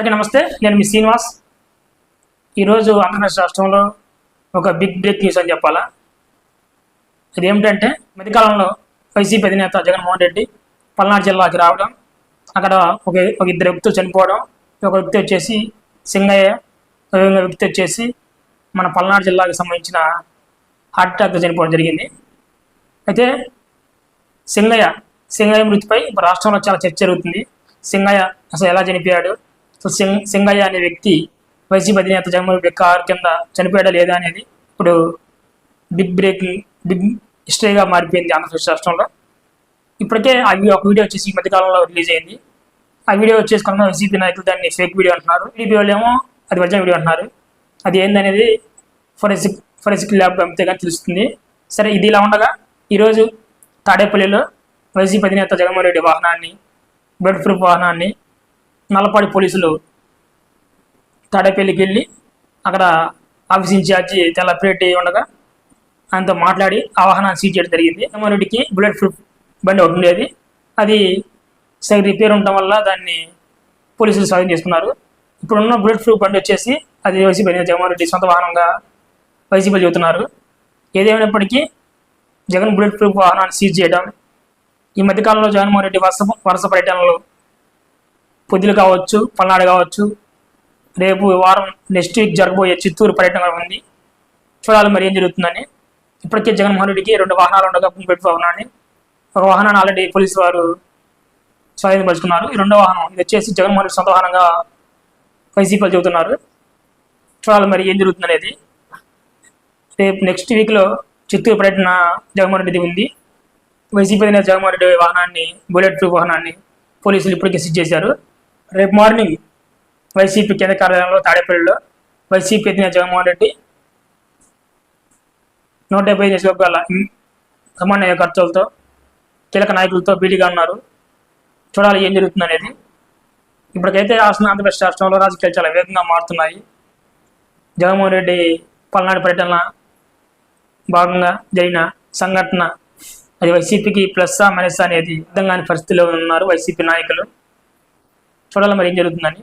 అందరికీ నమస్తే నేను మీ శ్రీనివాస్. ఈరోజు ఆంధ్రప్రదేశ్ రాష్ట్రంలో ఒక బిగ్ బ్రేక్ న్యూస్ అని చెప్పాలా? అది ఏమిటంటే మధ్యకాలంలో వైసీపీ అధినేత జగన్మోహన్ రెడ్డి పల్నాడు జిల్లాకి రావడం అక్కడ ఒక ఒక ఇద్దరు వ్యక్తులు చనిపోవడం ఒక వ్యక్తి వచ్చేసి సింగయ్య ఒక వ్యక్తి వచ్చేసి మన పల్నాడు జిల్లాకి సంబంధించిన హార్ట్ అటాక్తో చనిపోవడం జరిగింది. అయితే సింగయ్య సింగయ్య మృతిపై రాష్ట్రంలో చాలా చర్చ జరుగుతుంది. సింగయ్య అసలు ఎలా చనిపోయాడు? సో సింగ్ సింగయ్య అనే వ్యక్తి వైసీపీ అధినేత జగన్మోహన్ రెడ్డి కారు కింద చనిపోయాడా లేదా అనేది ఇప్పుడు బిగ్ బ్రేకింగ్ బిగ్ హిస్టరీగా మారిపోయింది ఆంధ్రప్రదేశ్ రాష్ట్రంలో. ఇప్పటికే ఆ ఒక వీడియో వచ్చేసి ఈ మధ్యకాలంలో రిలీజ్ అయింది. ఆ వీడియో వచ్చేసి కొంత వైసీపీ నాయకులు దాన్ని ఫేక్ వీడియో అంటున్నారు. టీడీపీ వాళ్ళు ఏమో అది ఒరిజినల్ వీడియో అంటున్నారు. అది ఏందనేది ఫోరెన్సిక్ ఫోరెన్సిక్ ల్యాబ్ పంపితే కానీ తెలుస్తుంది. సరే ఇది ఇలా ఉండగా ఈరోజు తాడేపల్లిలో వైసీపీ అధినేత జగన్మోహన్ రెడ్డి వాహనాన్ని బెడ్ ప్రూఫ్ వాహనాన్ని నల్లపాడి పోలీసులు తాడేపల్లికి వెళ్ళి అక్కడ ఆఫీస్ ఇన్ఛార్జి తెల్లపిరెడ్డి ఉండగా ఆయనతో మాట్లాడి ఆ వాహనాన్ని సీజ్ చేయడం జరిగింది. జగన్మోహన్ బుల్లెట్ ప్రూఫ్ బండి ఒకటి ఉండేది. అది సరి రిపేర్ ఉండటం వల్ల దాన్ని పోలీసులు స్వాధీనం చేసుకున్నారు ఇప్పుడున్న బుల్లెట్ ప్రూఫ్ బండి వచ్చేసి అది వైసీపీ జగన్మోహన్ రెడ్డి సొంత వాహనంగా వైసీపీ చెబుతున్నారు. ఏదేమైనప్పటికీ జగన్ బుల్లెట్ ప్రూఫ్ వాహనాన్ని సీజ్ చేయడం ఈ మధ్యకాలంలో జగన్మోహన్ రెడ్డి వరుస వరుస పర్యటనలు పొద్దులు కావచ్చు పల్నాడు కావచ్చు రేపు వారం నెక్స్ట్ వీక్ జరగబోయే చిత్తూరు పర్యటన ఉంది. చూడాలి మరి ఏం జరుగుతుందని. ఇప్పటికే జగన్మోహన్ రెడ్డికి రెండు వాహనాలు ఉండగా పెట్టుకో వాహనాన్ని ఒక వాహనాన్ని ఆల్రెడీ పోలీసు వారు స్వాధీనపరుచుకున్నారు. ఈ రెండో వాహనం ఇది వచ్చేసి జగన్మోహన్ రెడ్డి సొంత వాహనంగా వైసీపీలు చెబుతున్నారు. చూడాలి మరి ఏం జరుగుతుంది అనేది రేపు నెక్స్ట్ వీక్లో చిత్తూరు పర్యటన జగన్మోహన్ రెడ్డిది ఉంది. వైసీపీ జగన్మోహన్ రెడ్డి వాహనాన్ని బుల్లెట్ ప్రూఫ్ వాహనాన్ని పోలీసులు ఇప్పటికే సీజ్ చేశారు. రేపు మార్నింగ్ వైసీపీ కేంద్ర కార్యాలయంలో తాడేపల్లిలో వైసీపీ అధినేత జగన్మోహన్ రెడ్డి నూట డెబ్బై నియోజకవర్గాల సమన్వయ ఖర్చులతో కీలక నాయకులతో భేటీగా ఉన్నారు. చూడాలి ఏం జరుగుతుంది అనేది ఇప్పటికైతే రాష్ట్ర ఆంధ్రప్రదేశ్ రాష్ట్రంలో రాజకీయాలు చాలా వేగంగా మారుతున్నాయి. జగన్మోహన్ రెడ్డి పల్నాడు పర్యటన భాగంగా జరిగిన సంఘటన అది వైసీపీకి ప్లస్సా మైనస్ అనేది అర్థం కాని పరిస్థితిలో ఉన్నారు వైసీపీ నాయకులు. చూడాలి మరి ఏం జరుగుతుందని.